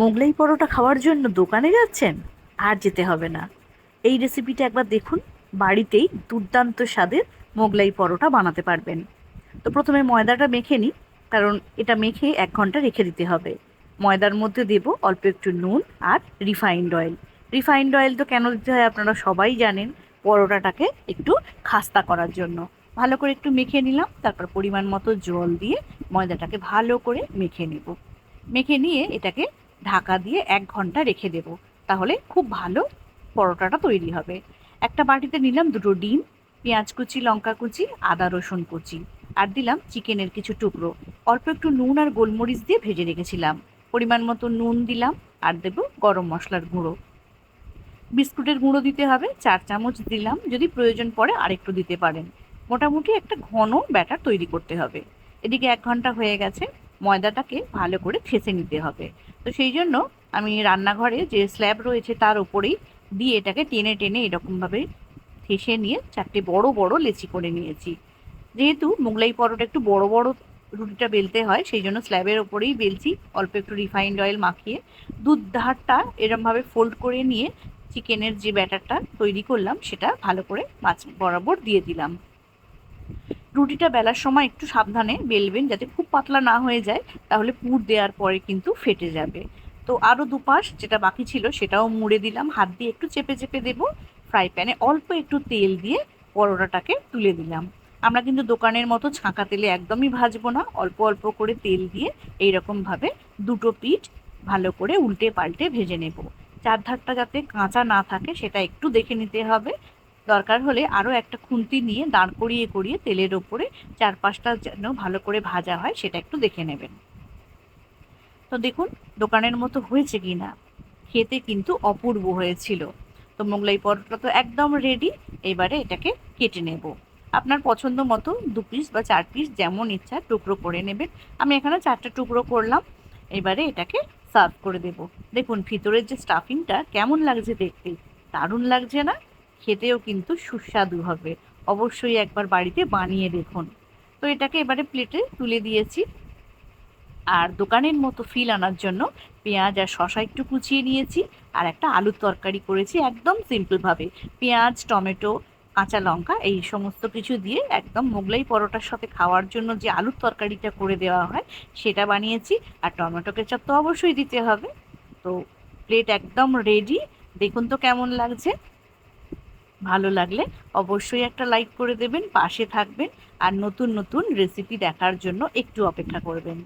মোগলাই পরোটা খাওয়ার জন্য দোকানে যাচ্ছেন? আর যেতে হবে না। এই রেসিপিটা একবার দেখুন। বাড়িতেই দুর্দান্ত স্বাদের মোগলাই পরোটা বানাতে পারবেন। তো প্রথমে ময়দাটা মেখে নিই, কারণ এটা মেখে এক ঘণ্টা রেখে দিতে হবে। ময়দার মধ্যে দেব অল্প একটু নুন আর রিফাইন্ড অয়েল রিফাইন্ড অয়েল তো কেন দিতে হয় আপনারা সবাই জানেন, পরোটাটাকে একটু খাস্তা করার জন্য। ভালো করে একটু মেখে নিলাম, তারপর পরিমাণ মতো জল দিয়ে ময়দাটাকে ভালো করে মেখে নেব। মেখে নিয়ে এটাকে ঢাকা দিয়ে এক ঘণ্টা রেখে দেব। তাহলে খুব ভালো পরোটাটা তৈরি হবে। একটা বাটিতে নিলাম দুটো ডিম, পেঁয়াজ কুচি, লঙ্কা কুচি, আদা রসুন কুচি আর দিলাম চিকেনের কিছু টুকরো। অল্প একটু নুন আর গোলমরিচ দিয়ে ভেজে রেখেছিলাম। পরিমাণ মতো নুন দিলাম আর দেব গরম মশলার গুঁড়ো। বিস্কুটের গুঁড়ো দিতে হবে, চার চামচ দিলাম। যদি প্রয়োজন পড়ে আরেকটু দিতে পারেন। মোটামুটি একটা ঘন ব্যাটার তৈরি করতে হবে। এদিকে এক ঘণ্টা হয়ে গেছে। ময়দাটাকে ভালো করে ঠেসে নিতে হবে। তো সেই জন্য আমি রান্নাঘরে যে স্ল্যাব রয়েছে তার উপরেই দিয়ে এটাকে টেনে টেনে এরকমভাবে ঠেসে নিয়ে চারটে বড় বড় লেচি করে নিয়েছি। যেহেতু মোগলাই পরোটা একটু বড় বড় রুটিটা বেলতে হয়, সেই জন্য স্ল্যাবের ওপরেই বেলছি, অল্প একটু রিফাইন্ড অয়েল মাখিয়ে দুধ ধারটা এরমভাবে ফোল্ড করে নিয়ে চিকেনের যে ব্যাটারটা তৈরি করলাম, সেটা ভালো করে মাছ বরাবর দিয়ে দিলাম। রুটিটা বেলার সময় একটু সাবধানে বেলবেন যাতে খুব পাতলা না হয়ে যায়, তাহলে পুর দেওয়ার পরে কিন্তু ফেটে যাবে। তো আরও দুপাশ যেটা বাকি ছিল সেটাও মুড়ে দিলাম, হাত দিয়ে একটু চেপে চেপে দেবো, ফ্রাই প্যানে অল্প একটু তেল দিয়ে পরোটাটাকে তুলে দিলাম। আমরা কিন্তু দোকানের মতো ছাঁকা তেলে একদমই ভাজবো না, অল্প অল্প করে তেল দিয়ে এইরকমভাবে দুটো পিঠ ভালো করে উল্টে পাল্টে ভেজে নেব। চার ধারটা যাতে কাঁচা না থাকে সেটা একটু দেখে নিতে হবে দরকার হলে আরও একটা খুন্তি নিয়ে দাঁড় করিয়ে করিয়ে তেলের ওপরে চার পাঁচটা যেন ভালো করে ভাজা হয়, সেটা একটু দেখে নেবেন। তো দেখুন, দোকানের মতো হয়েছে কি না খেতে কিন্তু অপূর্ব হয়েছিল। তো মোগলাই পরোটা তো একদম রেডি এবারে এটাকে কেটে নেব। আপনার পছন্দ মতো দু পিস বা চার পিস যেমন ইচ্ছা টুকরো করে নেবেন। আমি এখানে চারটে টুকরো করলাম, এবারে এটাকে সার্ভ করে দেব। দেখুন, ভিতরের যে স্টাফিংটা কেমন লাগছে দেখতে? দারুণ লাগছে না? খেতেও কিন্তু সুস্বাদু হবে। অবশ্যই একবার বাড়িতে বানিয়ে দেখুন। তো এটাকে এবারে প্লেটে তুলে দিয়েছি। আর দোকানের মতো ফিল আনার জন্য পেঁয়াজ আর শশা একটু কুচিয়ে নিয়েছি আর একটা আলুর তরকারি করেছি একদম সিম্পলভাবে পেঁয়াজ, টমেটো, কাঁচা লঙ্কা এই সমস্ত কিছু দিয়ে একদম মোগলাই পরোটার সাথে খাওয়ার জন্য যে আলুর তরকারিটা করে দেওয়া হয় সেটা বানিয়েছি। আর টমেটো কেচাপ তো অবশ্যই দিতে হবে। তো প্লেট একদম রেডি দেখুন তো কেমন লাগছে। ভালো লাগলে অবশ্যই একটা লাইক করে দেবেন, পাশে থাকবেন আর নতুন নতুন রেসিপি দেখার জন্য একটু অপেক্ষা করবেন।